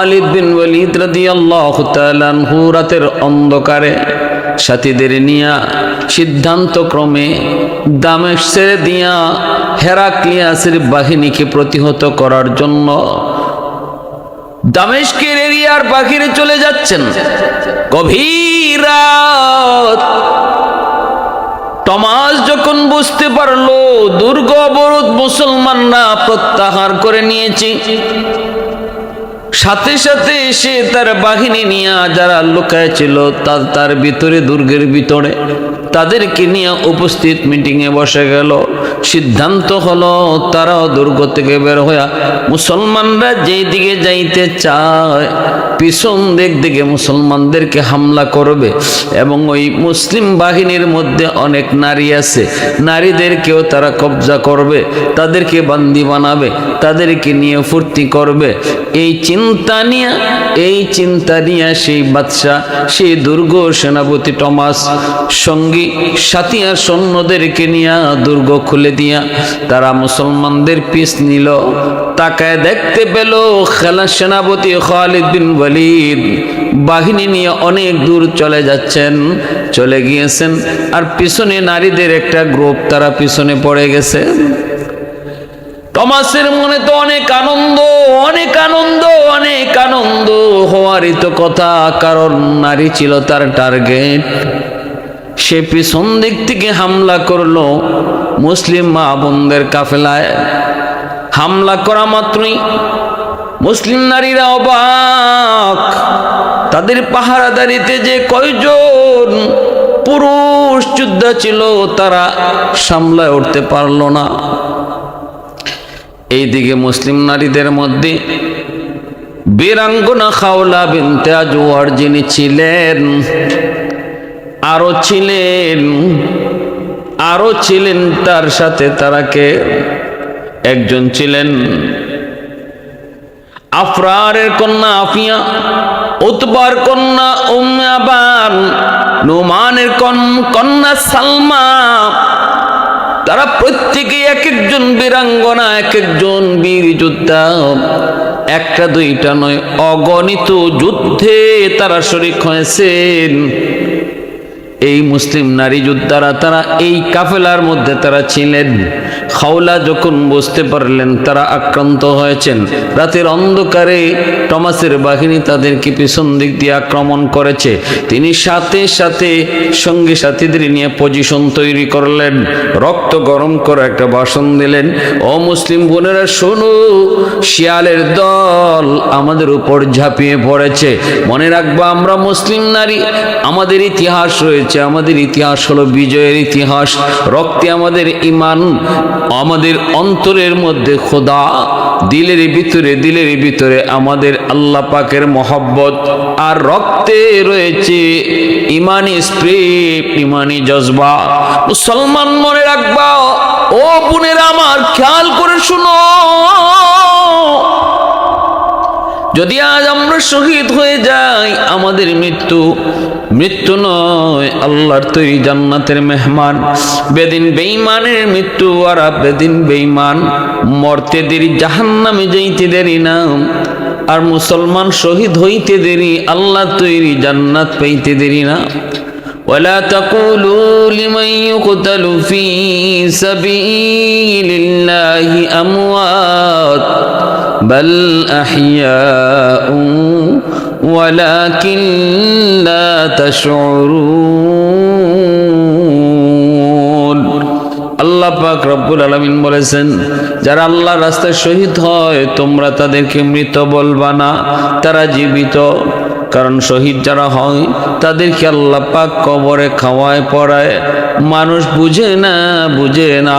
Khalid bin Walid রাদিয়াল্লাহু তাআলা রাতের অন্ধকারে সাথীদের নিয়া সিদ্ধান্ত ক্রমে দামেশ দিয়া হেরাক্লিয়াসের বাহিনীকে প্রতিহত করার জন্য দামেশকের এরিয়ার বাহিরে চলে যাচ্ছেন। গভীর রাত। টমাস যখন বুঝতে পারল, দুর্গ অবরোধ মুসলমানরা প্রত্যাহার করে নিয়েছে। সাথে সাথে এসে তার বাহিনী নিয়ে যারা লুকায় ছিল, তার তার ভিতরে দুর্গের ভিতরে তাদেরকে নিয়ে উপস্থিত মিটিংয়ে বসে গেল। সিদ্ধান্ত হলো, তারাও দুর্গ থেকে বের হইয়া মুসলমানরা যেই দিকে যাইতে চায় পিছন দিক দিকে মুসলমানদেরকে হামলা করবে এবং ওই মুসলিম বাহিনীর মধ্যে অনেক নারী আছে। নারীদেরকেও তারা কবজা করবে, তাদেরকে বান্দি বানাবে, তাদেরকে নিয়ে ফুর্তি করবে। এই চিন্তা নিয়ে, এই চিন্তা নিয়ে সেই বাদশাহ, সেই দুর্গ সেনাপতি টমাস সঙ্গী সাথী আর সৈন্যদেরকে নিয়ে দুর্গ খুলে দিয়া তারা মুসলমানদের পিস নিল। তাকায় দেখতে পেল খেলা সেনাপতি খালিদ বিন ওয়ালিদ। বাহিনী নিয়ে অনেক দূর চলে যাচ্ছেন, চলে গিয়েছেন। আর পিছনে নারীদের একটা গ্রুপ, তারা পিছনে পড়ে গেছে। টমাসের মনে তো অনেক আনন্দ অনেক আনন্দ অনেক আনন্দ। হওয়ারই তো কথা, কারণ নারী ছিল তার টার্গেট। সে পিছন দিক থেকে হামলা করল মুসলিম মা বোনদের কাফেলায়। হামলা করা মাত্রই মুসলিম নারীরা অবাক। তাদের পাহারাদারিতে যে কয়জন পুরুষ যোদ্ধা ছিল তারা সামলায় উঠতে পারল না। এইদিকে মুসলিম নারীদের মধ্যে বীরাঙ্গনা খাওলা বিনতে আজওয়ার যিনি ছিলেন আরও ছিলেন আরও ছিলেন তার সাথে তারাকে একজন ছিলেন আফরারের কন্যা আফিয়া, উতবার কন্যা উম্মাবান নোমানের কন- কন্যা সালমা। তারা প্রত্যেকে এক একজন বীরাঙ্গনা এক একজন বীর যোদ্ধা। একটা, দুইটা নয়, অগণিত যুদ্ধে তারা শরিক হয়েছেন। এই মুসলিম নারী যোদ্ধারা, তারা এই কাফেলার মধ্যে তারা ছিলেন। খাওলা যখন বুঝতে পারলেন তারা আক্রান্ত হয়েছেন, রাতের অন্ধকারে টমাসের বাহিনী তাদেরকে পিছন দিক দিয়ে আক্রমণ করেছে। তিনি সাথে সাথে সঙ্গী সাথীদের নিয়ে পজিশন তৈরি করলেন, রক্ত গরম করে একটা বাসন দিলেন, ও মুসলিম বোনেরা, শোনো, শিয়ালের দল আমাদের উপর ঝাঁপিয়ে পড়েছে। মনে রাখব, আমরা মুসলিম নারী, আমাদের ইতিহাস রয়েছে, আমাদের ইতিহাস হলো বিজয়ের ইতিহাস। রক্তে আমাদের ইমান আমাদের অন্তরের মধ্যে খোদা, দিলের ভিতরে দিলের ভিতরে আমাদের আল্লাহ পাকের মহব্বত। আর রক্তে রয়েছে ইমানি স্প্রিট, ইমানি জজবা। মুসলমান মনে রাখবা, ও বোনের আমার খেয়াল করে শুনো। যদি আজ আমরা শহীদ হয়ে যাই, আমাদের মৃত্যু মৃত্যু নয়, আল্লাহর তৈরি জান্নাতের মেহমান। বেদিন বেঈমানের মৃত্যু, আর বেদিন বেঈমান মরতে দেরি, জাহান্নামে যাইতে দেরি না। আর মুসলমান শহীদ হইতে দেরি আল্লাহ তৈরি জান্নাত পাইতে দেরি না। ولا تقولوا لمن يقتل في سبيل الله أموات بل أحياء ولكن لا تشعرون আল্লাহ পাক রব্বুল আলমিন বলেছেন যারা আল্লাহ রাস্তায় শহীদ হয় তোমরা তাদেরকে মৃত বলবা না তারা জীবিত কারণ শহীদ যারা হয়, তাদেরকে আল্লাহ পাক কবরে খাওয়ায় পড়ায়। মানুষ বুঝে না বুঝে না।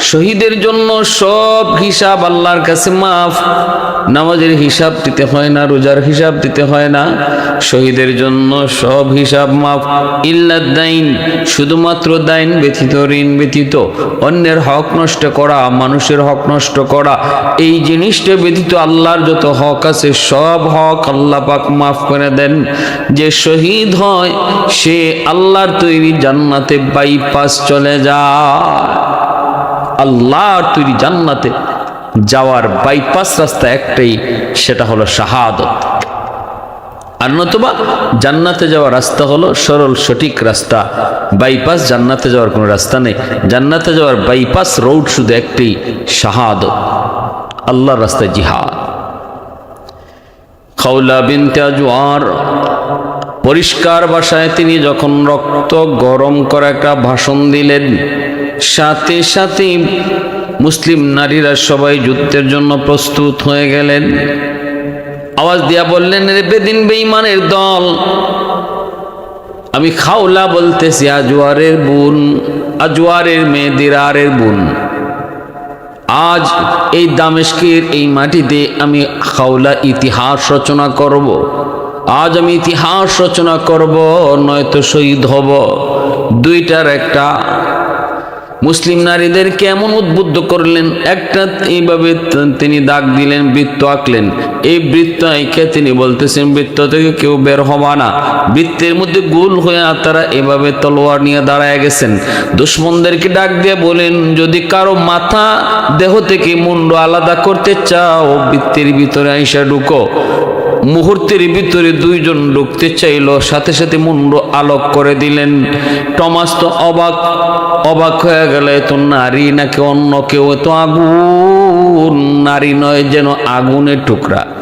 শহীদের জন্য সব হিসাব আল্লাহর কাছে মাফ। নামাজের হিসাব দিতে হয় না, রোজার হিসাব দিতে হয় না। শহীদের জন্য সব হিসাব মাফ। ইল্লাদাইন শুধুমাত্র দাইন ব্যতীত, ঋণ ব্যতীত। অন্যের হক নষ্ট করা, মানুষের হক নষ্ট করা, এই জিনিসটা ব্যতীত আল্লাহর যত হক আছে, সব হক আল্লাহ পাক মাফ করে দেন। যে শহীদ হয়, সে আল্লাহর তৈরি জান্নাতে বাইপাস চলে যায়। আল্লাহর তৈরি জান্নাতে যাওয়ার বাইপাস রাস্তা একটাই, সেটা হলো শাহাদত। আর নতুবা জান্নাতে যাওয়ার রাস্তা হলো সরল সঠিক রাস্তা। বাইপাস জান্নাতে যাওয়ার কোনো রাস্তা নেই। জান্নাতে যাওয়ার বাইপাস রোড শুধু একটি, শাহাদত। আল্লাহর রাস্তায় জিহাদ। খাউলা বিনতে আজওয়ার, পরিষ্কার ভাষায় তিনি যখন রক্ত গরম করে একটা ভাষণ দিলেন সাথে সাথে মুসলিম নারীরা সবাই যুদ্ধের জন্য প্রস্তুত হয়ে গেলেন। আওয়াজ দিয়া বললেন, রে বেদিন বেঈমানের দল, আমি খাওলা বলতেছি, আজওয়ারের বোন, আজওয়ারের মেয়ে দিরারের বোন। আজ এই দামেশকের এই মাটিতে আমি খাওলা ইতিহাস রচনা করব। আজ আমি ইতিহাস রচনা করব, নয়তো শহীদ হব। দুইটার একটা মুসলিম নারীদের কেমন উদ্বুদ্ধ করলেন? একটা এইভাবে তিনি দাগ দিলেন, বৃত্ত আঁকলেন। এই বৃত্ত আঁকে তিনি বলতেছেন, বৃত্ত থেকে কেউ বের হবা না। বৃত্তের মধ্যে গোল হয়ে তারা এভাবে তলোয়ার নিয়ে দাঁড়ায় গেছেন। দুশ্মনদেরকে ডাক দিয়ে বলেন, যদি কারও মাথা দেহ থেকে মুন্ড আলাদা করতে চাও, বৃত্তের ভিতরে আইসা ঢুকো। মুহূর্তের ভিতরে দুইজন ঢুকতে চাইল, সাথে সাথে মুন্ড আলোক করে দিলেন। টমাস তো অবাক অবাক হয়ে গেল তো নারী নাকি অন্য কেউ? এত আগুন। নারী নয় যেন আগুনের টুকরা।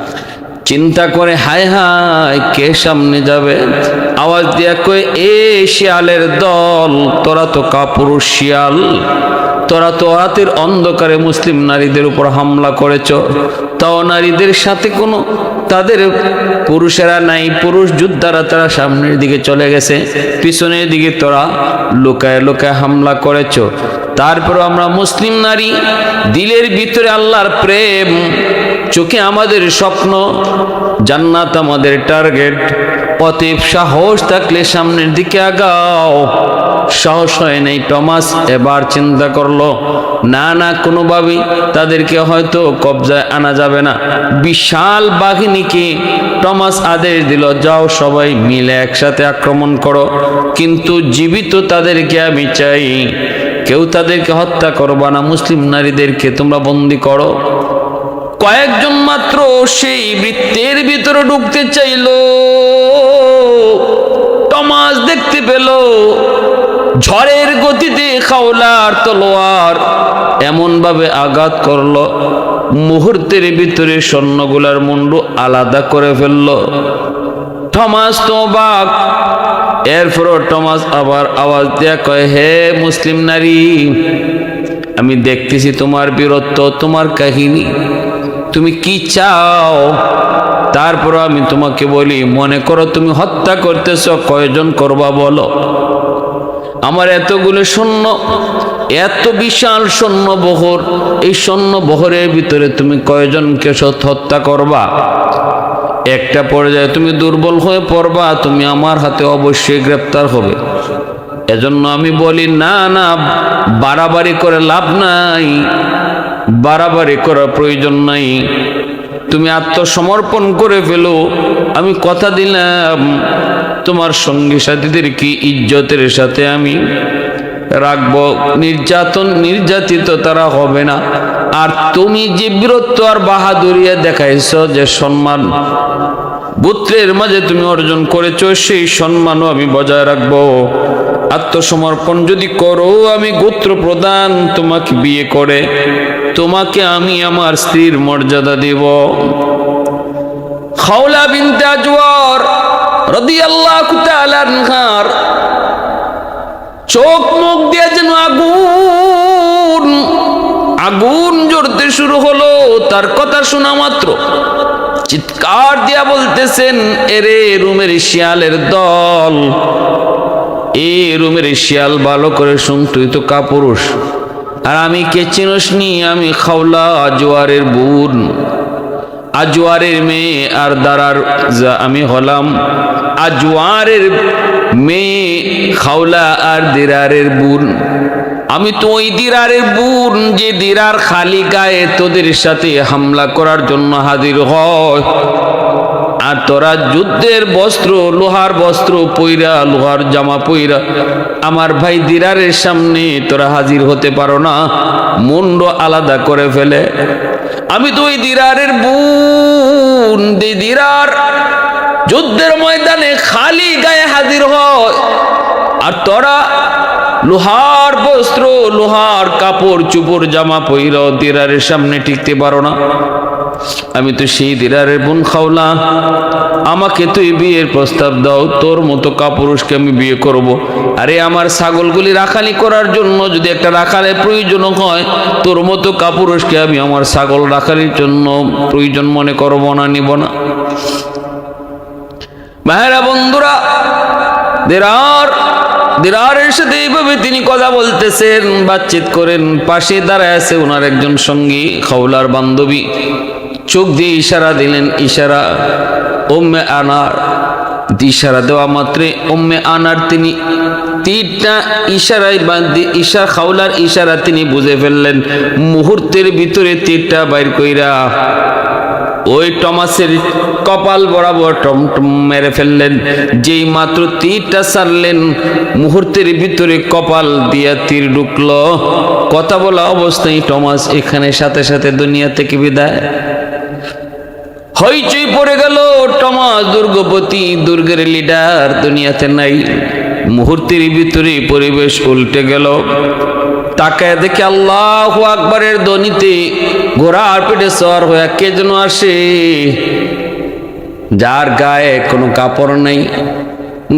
চিন্তা করে, হায় হায়, কে সামনে যাবে? আওয়াজ দিয়া কয়ে, এ শিয়ালের দল, তোরা তো কাপুরুষ শিয়াল, তোরা তো রাতের অন্ধকারে মুসলিম নারীদের উপর হামলা করেছ। তাও নারীদের সাথে কোনো, তাদের পুরুষেরা নাই, পুরুষ যোদ্ধারা তারা সামনের দিকে চলে গেছে। পিছনের দিকে তোরা লুকায় লুকায় হামলা করেছ। তারপর আমরা মুসলিম নারী, দিলের ভিতরে আল্লাহর প্রেম, চোখে আমাদের স্বপ্ন, জান্নাত আমাদের টার্গেট। অতএব সাহস থাকলে সামনের দিকে আগাও। সাহস হয় নাই, টমাস এবার চিন্তা করল। না না, কোনোভাবেই তাদেরকে হয়তো কবজায় আনা যাবে না। বিশাল বাহিনীকে টমাস আদেশ দিল, যাও সবাই মিলে একসাথে আক্রমণ করো। কিন্তু জীবিত তাদেরকে আমি চাই। কেউ তাদেরকে হত্যা করবা না, মুসলিম নারীদেরকে তোমরা বন্দি করো। কয়েকজন মাত্র সেই বৃত্তের ভিতরে ঢুকতে চাইল। টমাস দেখতে পেল। ঝড়ের গতিতে খাওলার তলোয়ার এমন ভাবে আঘাত করল। মুহূর্তের ভিতরে স্বর্ণগুলার মুন্ডু আলাদা করে ফেলল। থমাস তো বাক এরপরও টমাস আবার আওয়াজ দেয়া কয়, হে মুসলিম নারী, আমি দেখতেছি তোমার বীরত্ব, তোমার কাহিনী। তুমি কি চাও? তারপর আমি তোমাকে বলি, মনে করো তুমি হত্যা করতেছ, কয়জন করবা বলো? আমার এতগুলো সৈন্য, এত বিশাল সৈন্য বহর এই সৈন্য বহরের ভিতরে তুমি কয়জনকে হত্যা করবা? একটা পর্যায়ে তুমি দুর্বল হয়ে পড়বা, তুমি আমার হাতে অবশ্যই গ্রেপ্তার হবে। এজন্য আমি বলি, না না, বাড়াবাড়ি করে লাভ নাই, বাড়াবাড়ি করার প্রয়োজন নাই। তুমি আত্মসমর্পণ করে ফেলো, আমি কথা দিলাম, তোমার সঙ্গী সাথীদের কি ইজ্জতের সাথে আমি রাখব? নির্যাতন, নির্যাতিত তারা হবে না। আর তুমি যে বীরত্ব আর বাহাদুরিয়া দেখাইছ যে সম্মান গোত্রের মাঝে তুমি অর্জন করেছ, সেই সম্মানও আমি বজায় রাখব। আত্মসমর্পণ যদি করো, আমি গোত্র প্রদান তোমাকে বিয়ে করে, তোমাকে আমি আমার স্ত্রীর মর্যাদা দেব। খাওলা বিনতে আজওয়ার তাআলা আনহার, চোখ মুখ দিয়ে যেন জ্বলতে শুরু হলো, তার কথা শোনা মাত্র। চিৎকার দিয়া বলতেছেন, এরে রুমের শিয়ালের দল এ রুমের শিয়াল ভালো করে শুন, তুই তো কাপুরুষ। আর আমি কে চিনস নি? আমি খাওলা জোয়ারের বোন। আজওয়ারের মেয়ে আর দাঁড়ার যা আমি হলাম। আজোয়ারের মেয়ে, খাওলা আর দিরারের বোন। আমি তো ওই দিরারের বোন, যে দিরার খালি গায়ে তোদের সাথে হামলা করার জন্য হাজির হয়। আর তোরা যুদ্ধের বস্ত্র, লোহার বস্ত্র পইরা, লোহার জামা পইরা, আমার ভাই দিরারের সামনে তোরা হাজির হতে পারো না। মুন্ড আলাদা করে ফেলে। আমি তো ওই দিরারের বোন দি দিরার যুদ্ধের ময়দানে খালি গায়ে হাজির হয়। আর তোরা লোহার বস্ত্র, লোহার কাপড়, চুপড়, জামা পইরা দিরারের সামনে টিকতে পারো না। আমি তো সেই দিরারের বোন খাওলা। আমাকে তুই বিয়ের প্রস্তাব দাও, তোর মতো কাপুরুষকে আমি বিয়ে করব। আরে আমার ছাগলগুলি রাখালি করার জন্য যদি একটা রাখালের প্রয়োজন হয়, তোর মতো কাপুরুষকে আমি আমার ছাগল রাখালির জন্য প্রয়োজন মনে করব না, নিব না। ভাইরা বন্ধুরা, দেরার দেরারের সাথে এইভাবে তিনি কথা বলতেছেন, বাতচিত করেন। পাশে দাঁড়ায় আছে ওনার একজন সঙ্গী খাওলার বান্ধবী। চোখ দিয়ে ইশারা দিলেন, ইশারা, ওম্মে আনার। ইশারা দেওয়া মাত্রে, ওম্মে আনার তিনি তীরটা ইশারায় ইশা, খাওলার ইশারা তিনি বুঝে ফেললেন। মুহূর্তের ভিতরে তীরটা বাইর কইরা ওই টমাসের কপাল বরাবর টমটম মেরে ফেললেন। যেই মাত্র তীরটা সারলেন, মুহূর্তের ভিতরে কপাল দিয়া তীর ঢুকলো। কথা বলা অবস্থায় টমাস এখানে সাথে সাথে দুনিয়া থেকে বিদায়। হইচই পড়ে গেল টমাস, দুর্গপতি, দুর্গের লিডার দুনিয়াতে নাই। মুহূর্তের ভিতরে পরিবেশ উল্টে গেল। তাকায় দেখে আল্লাহ আকবরের ধ্বনিতে ঘোড়ার পেটে সর হয়ে কে যেন আসে। যার গায়ে কোনো কাপড় নেই,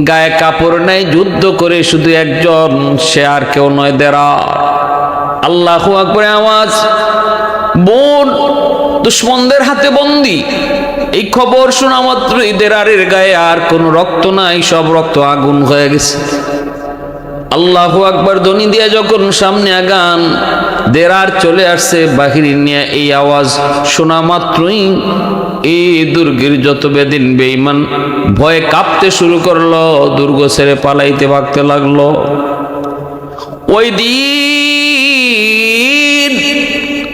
গায়ে কাপড় নেই, যুদ্ধ করে শুধু একজন, সে আর কেউ নয় দেরা। আল্লাহ আকবরের আওয়াজ, বোন, দুশ্মনদের হাতে বন্দি। এই খবর শোনা মাত্রই দেরারের গায়ে আর কোনো রক্ত নাই, সব রক্ত আগুন হয়ে গেছে। আল্লাহ আকবর ধ্বনি দিয়া যখন সামনে আগান, দেরার চলে আসছে বাহিরি নিয়ে এই আওয়াজ শোনা মাত্রই এই দুর্গের যত বেদিন বেইমান ভয়ে কাঁপতে শুরু করল, দুর্গ ছেড়ে পালাইতে ভাগতে লাগল। ওই দিন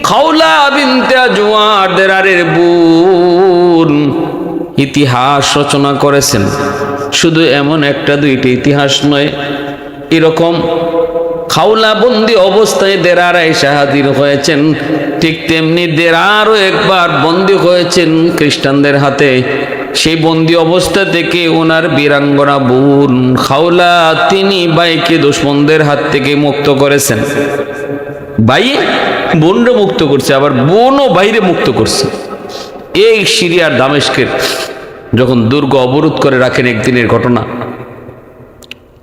খাওলা বিনতে জুয়ার দেরারের বোন ইতিহাস রচনা করেছেন। শুধু এমন একটা দুইটি ইতিহাস নয় এরকম খাওলা বন্দি অবস্থায় দেরার এসে হাজির হয়েছেন, ঠিক তেমনি দেরারও একবার বন্দি হয়েছেন খ্রিস্টানদের হাতে। সেই বন্দি অবস্থা থেকে ওনার বীরাঙ্গনা বোন খাওলা তিনি বাইকে দুশ্মনদের হাত থেকে মুক্ত করেছেন। ভাই বোনরে মুক্ত করছে, আবার বোনও বাইরে মুক্ত করছে। এই সিরিয়ার দামেস্কের যখন দুর্গ অবরোধ করে রাখেন একদিনের ঘটনা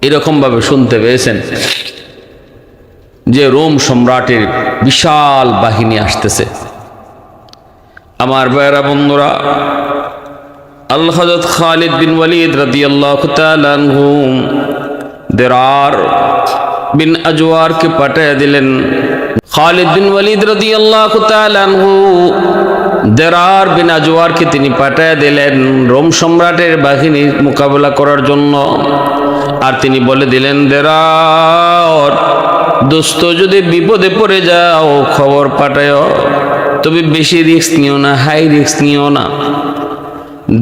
এরকমভাবে শুনতে পেয়েছেন যে রোম সম্রাটের বিশাল বাহিনী আসতেছে। আমার ভাইয়েরা, বন্ধুরা আল্লাহ হজরত খালিদ বিন ওয়ালিদ রাদিয়াল্লাহু তাআলা আনহু দেরার বিন আজওয়ারকে পাঠিয়ে দিলেন। খালিদ বিন ওয়ালিদ রাদিয়াল্লাহু তাআলা আনহু দেরার বিন আজওয়ারকে তিনি পাঠিয়ে দিলেন রোম সম্রাটের বাহিনী মোকাবেলা করার জন্য। আর তিনি বলে দিলেন দেরার দোস্ত যদি বিপদে পড়ে যাও, খবর পাঠায়। তবে বেশি রিস্ক নিও না, হাই রিস্ক নিও না।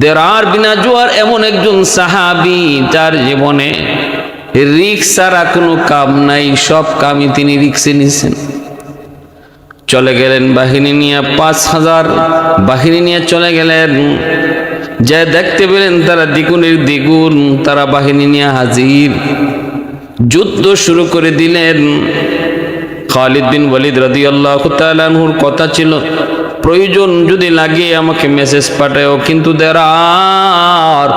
দেরার বিনা জোয়ার এমন একজন সাহাবি, যার জীবনে রিক্স ছাড়া কোনো কাম নাই, সব কামই তিনি রিক্সে নিছেন চলে গেলেন বাহিনী নিয়ে, পাঁচ হাজার বাহিনী নিয়ে চলে গেলেন। যা দেখতে পেলেন তারা দ্বিগুণের দ্বিগুণ, তারা বাহিনী নিয়ে হাজির। যুদ্ধ শুরু করে দিলেন। খালিদ বিন ওয়ালিদ রাদি আল্লাহ কথা ছিল, প্রয়োজন যদি লাগে আমাকে মেসেজ পাঠাও কিন্তু দেরার।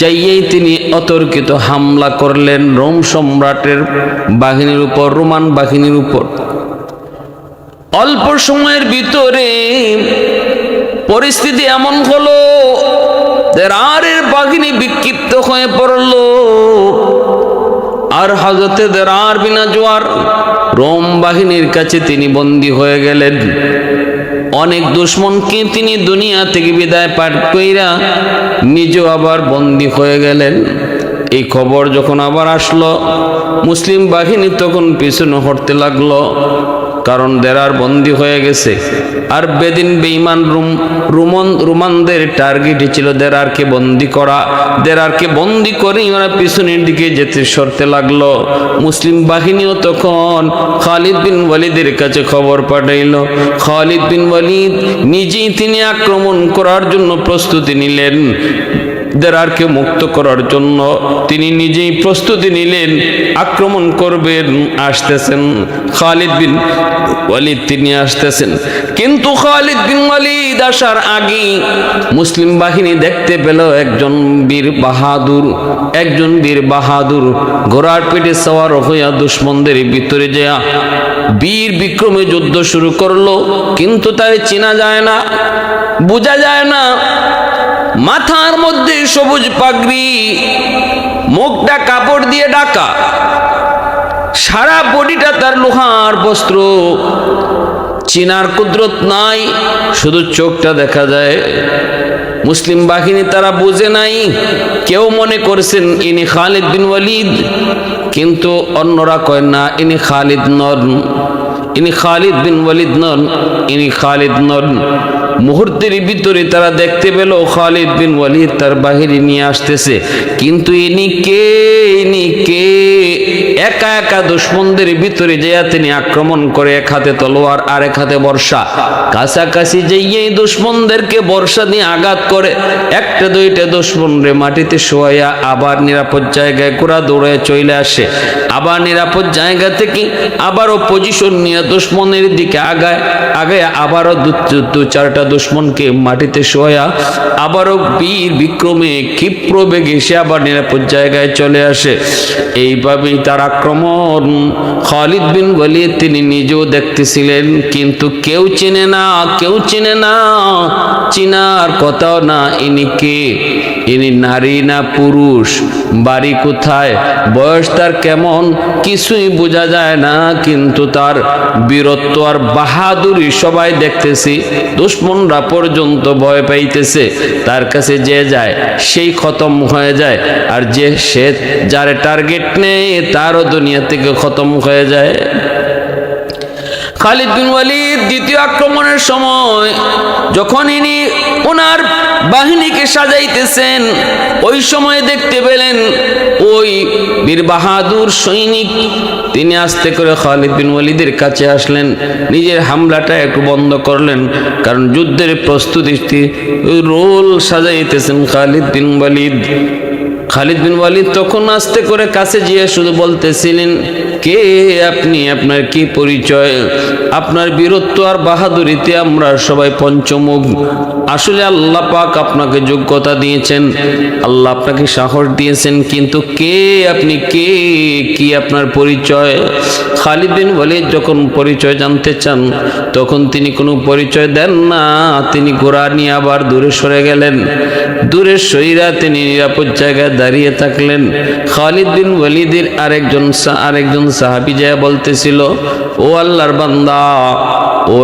যাইয়েই তিনি অতর্কিত হামলা করলেন রোম সম্রাটের বাহিনীর উপর, রোমান বাহিনীর উপর। অল্প সময়ের ভিতরে পরিস্থিতি এমন হলো দেরারের বাহিনী বিক্ষিপ্ত হয়ে পড়ল। আর হজরতে দেরার বিনা জোয়ার রোম বাহিনীর কাছে তিনি বন্দী হয়ে গেলেন। অনেক দুশ্মনকে তিনি দুনিয়া থেকে বিদায় পাঠ কইরা নিজেও আবার বন্দী হয়ে গেলেন। এই খবর যখন আবার আসলো, মুসলিম বাহিনী তখন পিছনে হটতে লাগল। কারণ দেরার বন্দি হয়ে গেছে। আর বেদিন বেঈমান রুম, রুমন, রুমানদের টার্গেটই ছিল দেরারকে বন্দি করা। দেরারকে বন্দি করে ওরা পিছনের দিকে যেতে সরতে লাগল। মুসলিম বাহিনীও তখন খালিদ বিন ওয়ালিদের কাছে খবর পাঠাইল। খালিদ বিন ওয়ালিদ নিজেই তিনি আক্রমণ করার জন্য প্রস্তুতি নিলেন। দেরারকে মুক্ত করার জন্য তিনি নিজেই প্রস্তুতি নিলেন, আক্রমণ করবেন, আসতেছেন। খালিদ বিন ওয়ালিদ তিনি আসতেছেন। কিন্তু খালিদ বিন ওয়ালিদ আসার আগে মুসলিম বাহিনী দেখতে পেল একজন বীর বাহাদুর, একজন বীর বাহাদুর ঘোড়ার পেটে সওয়ার হইয়া দুশ্মনদের ভিতরে যা বীর বিক্রমে যুদ্ধ শুরু করল। কিন্তু তাই চেনা যায় না, বোঝা যায় না মাথার মধ্যে সবুজ পাগড়ি, মুখটা কাপড় দিয়ে ডাকা সারা বডিটা তার লোহার বস্ত্র। চিনার কুদরত নাই, শুধু চোখটা দেখা যায়। মুসলিম বাহিনী তারা বুঝে নাই, কেউ মনে করছেন ইনি খালিদ বিন ওয়ালিদ, কিন্তু অন্যরা কয় না, ইনি খালিদ নন। ইনি খালিদ বিন ওয়ালিদ নন, ইনি খালিদ নন। মুহূর্তের ভিতরে তারা দেখতে পেল খালিদ বিন ওয়ালিদ তার বাহিরে নিয়ে আসতেছে। কিন্তু ইনি কে? ইনি কে? একা একা দুশ্মনদের ভিতরে যেয়া তিনি আক্রমণ করে এক হাতে তলোয়ার আর এক হাতে বর্ষা। কাছাকাছি যেয়ে দুশ্মনদেরকে বর্ষা দিয়ে আঘাত করে, একটা দুইটা দুশ্মন রে মাটিতে শোয়াইয়া আবার নিরাপদ জায়গায় ঘোরা দৌড়ে চলে আসে। আবার নিরাপদ জায়গা থেকে আবারও পজিশন নিয়ে দুশ্মনের দিকে আগায় আগায় আবারও দু চারটা দুশ্মনকে মাটিতে শোয়া আবারও বীর বিক্রমে ক্ষিপ্র বেগে সে আবার নিরাপদ জায়গায় চলে আসে। এইভাবেই তার আক্রমণ খালিদ বিন ওয়ালিদ তিনি নিজেও দেখতেছিলেন, কিন্তু কেউ চেনে না, কেউ চেনে না, চিনার কথাও না ইনি কে। ইনি নারী না পুরুষ, বাড়ি কোথায়, বয়স তার কেমন, কিছুই বোঝা যায় না, কিন্তু তার বীরত্ব আর বাহাদুরি সবাই দেখতেছি, দুশ্মনরা পর্যন্ত ভয় পাইতেছে, তার কাছে যে যায়, সেই খতম হয়ে যায়, আর যে সে যার টার্গেট নেই তারও দুনিয়া থেকে খতম হয়ে যায়। খালিদ বিন ওয়ালিদ দ্বিতীয় আক্রমণের সময় যখন ইনি ওনার বাহিনীকে সাজাইতেছেন, ওই সময় দেখতে পেলেন ওই বীর বাহাদুর সৈনিক। তিনি আস্তে করে খালিদ বিন ওয়ালিদের কাছে আসলেন, নিজের হামলাটা একটু বন্ধ করলেন, কারণ যুদ্ধের প্রস্তুতি রোল সাজাইতেছেন Khalid bin Walid. Khalid bin Walid তখন আস্তে করে কাছে গিয়ে শুধু বলতেছিলেন, কে আপনি? আপনার কি পরিচয়? আপনার বীরত্ব আর বাহাদুরিতে আমরা সবাই পঞ্চমুখ। আসলে আল্লাহ পাক আপনাকে যোগ্যতা দিয়েছেন, আল্লাহ আপনাকে সাহস দিয়েছেন, কিন্তু কে আপনি, কে কি আপনার পরিচয়? খালিদ বিন ওয়ালিদ যখন পরিচয় জানতে চান, তখন তিনি কোনো পরিচয় দেন না, তিনি ঘোড়া নিয়ে আবার দূরে সরে গেলেন। দূরে সইরা তিনি নিরাপদ জায়গায় দাঁড়িয়ে থাকলেন। খালিদ বিন ওয়ালিদের আরেকজন আরেকজন সাহাবি যায় বলতেছিল, ও আল্লাহর বান্দা ও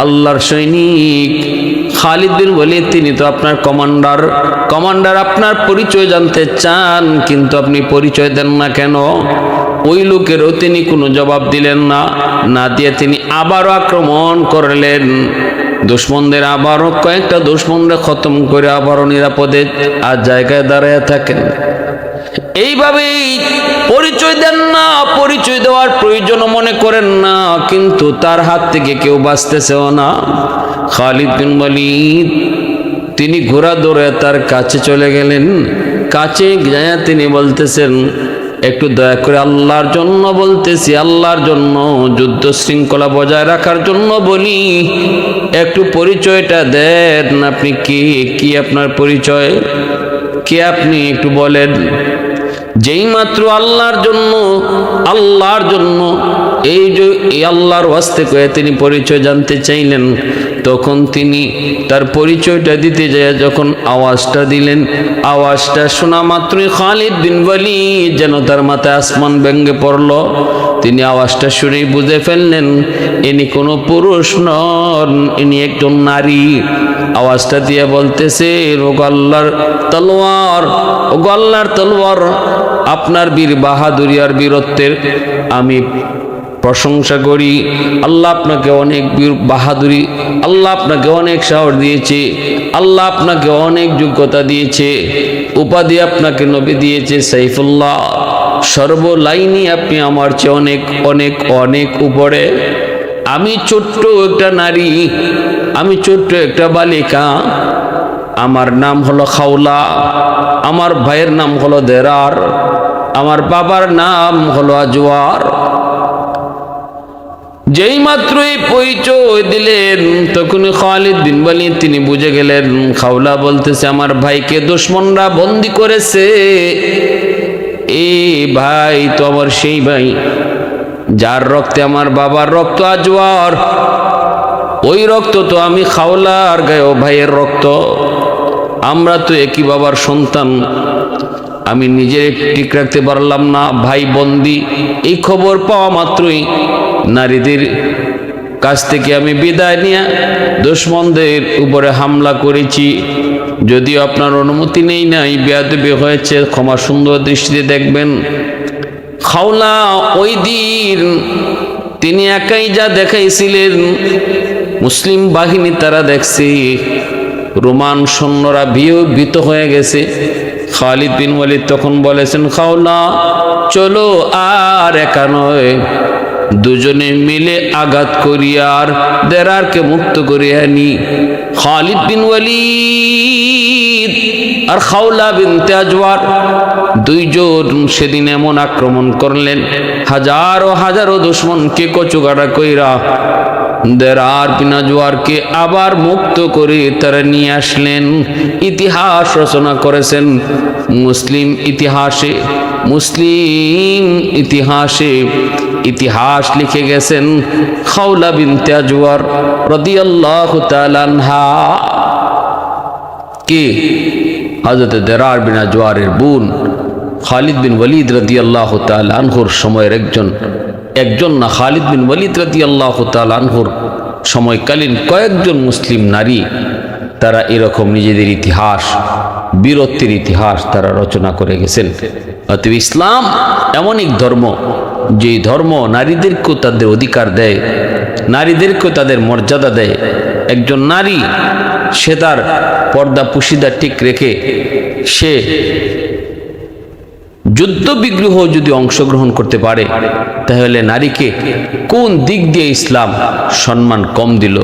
আল্লাহর সৈনিক। খালিদ বিন ওয়ালিদ, তিনি তো আপনার কমান্ডার। কমান্ডার আপনার পরিচয় জানতে চান, কিন্তু আপনি পরিচয় দেন না কেন? ওই লোকেরও তিনি কোনো জবাব দিলেন না। না দিয়ে তিনি আবারও আক্রমণ করলেন। দুশ্মনদের আবারও কয়েকটা দুশ্মনরা খতম করে আবারও নিরাপদে আর জায়গায় দাঁড়ায় থাকেন। এইভাবেই পরিচয় দেন না, পরিচয় দেওয়ার প্রয়োজন মনে করেন না, কিন্তু তার হাত থেকে কেউ বাঁচতেছেও না। খালিদ বিন ওয়ালিদ, তিনি ঘোড়া দৌড়ে তার কাছে চলে গেলেন। কাছে যায় তিনি বলতেছেন, একটু দয়া করে আল্লাহর জন্য বলতেছি, আল্লাহর জন্য যুদ্ধ শৃঙ্খলা বজায় রাখার জন্য বলি। একটু পরিচয়টা দেন, আপনি কি কি আপনার পরিচয়? কে আপনি, একটু বলেন। যেই মাত্র আল্লাহর জন্য আল্লাহর জন্য এই যে এই আল্লাহর ওয়াস্তে করে তিনি পরিচয় জানতে চাইলেন, তখন তিনি তার পরিচয়টা দিতে যায় যখন আওয়াজটা দিলেন। আওয়াজটা শোনা মাত্রই খালিদ বিন ওয়ালিদ যেন তার মাথায় আসমান ব্যঙ্গে পড়ল। তিনি আওয়াজটা শুনেই বুঝে ফেললেন, ইনি কোনো পুরুষ নন, ইনি একজন নারী। আওয়াজটা দিয়ে বলতেছে ও আল্লাহর তলোয়ার ও আল্লাহর তলোয়ার আপনার বীর বাহাদুরি আর বীরত্বের আমি প্রশংসা করি। আল্লাহ আপনাকে অনেক বীর বাহাদুরি, আল্লাহ আপনাকে অনেক সাহস দিয়েছে, আল্লাহ আপনাকে অনেক যোগ্যতা দিয়েছে। উপাধি আপনাকে নবী দিয়েছে সাইফুল্লাহ। সর্বলাইনই আপনি আমার চেয়ে অনেক অনেক অনেক উপরে। আমি ছোট্ট একটা নারী, আমি ছোট্ট একটা বালিকা। আমার নাম হলো খাওলা, আমার ভাইয়ের নাম হলো দেরার, আমার বাবার নাম হলো আজোয়ার যেই মাত্রই পরিচয় দিলেন তখন খালিদ বিন ওয়ালিদ, তিনি বুঝে গেলেন, খাওলা বলতেছে, আমার ভাইকে দুশ্মনরা বন্দি করেছে। এ ভাই তো আমার সেই ভাই, যার রক্তে আমার বাবার রক্ত আজওয়ার। ওই রক্ত তো আমি খাওলার গায়ে, ও ভাইয়ের রক্ত। আমরা তো একই বাবার সন্তান। আমি নিজে ঠিক রাখতে পারলাম না, ভাই বন্দি। এই খবর পাওয়া মাত্রই নারীদের কাছ থেকে আমি বিদায় নিয়ে দুশ্মনদের উপরে হামলা করেছি। যদিও আপনার অনুমতি নেই নাই, বেয়াদবি হয়েছে, ক্ষমা সুন্দর দৃষ্টিতে দেখবেন। খাওলা ওই দিন তিনি একাই যা দেখাইছিলেন, মুসলিম বাহিনী তারা দেখছে। রোমান সৈন্যরা ভীত হয়ে গেছে। খালিদ বিন ওয়ালিদ তখন বলেছেন খাওলা চলো আর একা নয়। দুজনে মিলে আঘাত করিয়া আর দেরারকে মুক্ত করিয়া আনি। খালিদ বিন ওয়ালিদ আর খাওলা বিন তেজওয়ার দুইজন সেদিন এমন আক্রমণ করলেন। হাজারো হাজারো দুশ্মনকে কচুকাটা কইরা দেরার পিনাজওয়ারকে আবার মুক্ত করে তারা নিয়ে আসলেন। ইতিহাস রচনা করেছেন মুসলিম ইতিহাসে মুসলিম ইতিহাসে। ইতিহাস লিখে গেছেন খাওলা বিন তেজওয়ার রদিয়াল্লাহু তাআলা আনহা। কে? হজরত দেরার বিনা জোয়ারের বোন খালিদ বিন ওয়ালিদ রদি আল্লাহ আনহুর সময়ের একজন একজন না, খালিদ বিন ওয়ালিদ রদি আল্লাহ আনহুর সময়কালীন কয়েকজন মুসলিম নারী, তারা এরকম নিজেদের ইতিহাস, বীরত্বের ইতিহাস তারা রচনা করে গেছেন। অতএব ইসলাম এমন এক ধর্ম, যেই ধর্ম নারীদেরকেও তাদের অধিকার দেয়, নারীদেরকেও তাদের মর্যাদা দেয়। একজন নারী, সে তার পর্দা, পুশিদা ঠিক রেখে সে যুদ্ধ বিগ্রহ যদি অংশগ্রহণ করতে পারে, তাহলে নারীকে কোন দিক দিয়ে ইসলাম সম্মান কম দিল?